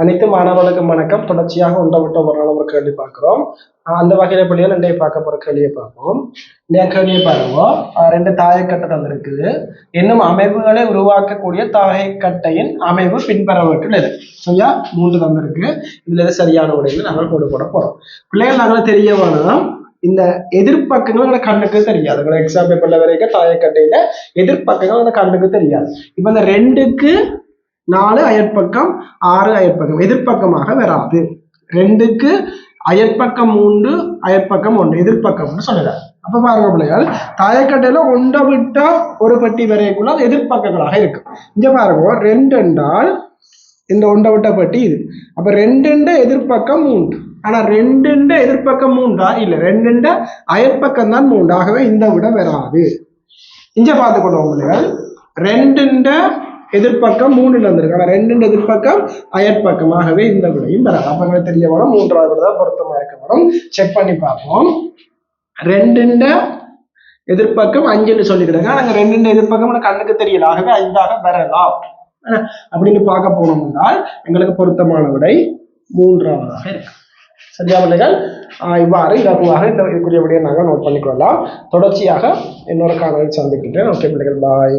அனைத்து மாணவர்களுக்கும் வணக்கம். தொடர்ச்சியாக ஒன்றை விட்ட ஒரு நாள் ஒரு கேள்வி பார்க்கிறோம். அந்த வகையில பிள்ளைகள் ரெண்டையும் பார்க்க போற கேள்வியை பார்ப்போம். இந்த கேள்வியை பாருங்க. ரெண்டு தாயக்கட்டை தந்திருக்குது இன்னும் அமைப்புகளை உருவாக்கக்கூடிய தாயக்கட்டையின் அமைப்பு பின்வரவற்றில் சரியா? மூன்று தந்திருக்கு. இதுல சரியான உடையில நாங்கள் கொண்டு போட போறோம். பிள்ளைகள் நாங்கள் தெரிய வேணும். இந்த எதிர்ப்பக்கங்கள் எங்க கண்ணுக்கு தெரியாது. உங்களை எக்ஸாம் பேப்பர்ல வரைக்கும் தாயக்கட்டையில எதிர்ப்பக்கங்கள் அந்த கண்ணுக்கு தெரியாது. இப்ப இந்த ரெண்டுக்கு நாலு அயற்பக்கம் ஆறு அயற்பக்கம் எதிர்ப்பக்கமாக வராது. ரெண்டுக்கு அயற்பக்கம் மூன்று அயற்பக்கம் ஒன்று எதிர்ப்பக்கம்னு சொல்லுறாரு அப்ப பாருங்க பிள்ளைகள் தாயக்கட்டையில ஒன்றை விட்டா ஒரு பட்டி வரைக்குள்ள எதிர்ப்பக்கங்களாக இருக்கும். இங்க பாருங்க ரெண்டு என்றால் இந்த ஒன்றை விட்ட பட்டி இது. அப்ப ரெண்டுண்ட எதிர்ப்பக்கம் மூன்று. ஆனா ரெண்டுண்ட எதிர்ப்பக்கம் மூன்றா? இல்ல ரெண்டுண்ட அயற்பக்கம் தான் மூன்று. ஆகவே இந்த விட வராது. இங்க பார்த்துக்கணும் பிள்ளைகள் ரெண்டுண்ட எதிர்ப்பக்கம் மூணு வந்திருக்கு ஆனால் ரெண்டு எதிர்ப்பக்கம் அயற்பக்கமாகவே இந்த விடையும் வராது அப்ப தெரிய வரும் மூன்றாவது விட தான் பொருத்தமா இருக்க வரும். செக் பண்ணி பார்ப்போம். ரெண்டுண்ட எதிர்ப்பக்கம் அஞ்சுன்னு சொல்லிக்கிறாங்க நாங்க ரெண்டு எதிர்ப்பக்கம் கண்ணுக்கு தெரியல. ஆகவே ஐந்தாக வரலாம் அப்படின்னு பார்க்க போனோம் என்றால் எங்களுக்கு பொருத்தமான விடை மூன்றாவதாக இருக்கு. சரியா பிள்ளைகள் ஆஹ் இவ்வாறு இலகுவாக இந்த இதுக்குரிய விடையை நாங்கள் நோட் பண்ணிக்கொள்ளலாம். தொடர்ச்சியாக இன்னொரு காணொலி சந்திக்கின்றேன். ஓகே பிள்ளைகள் பாய்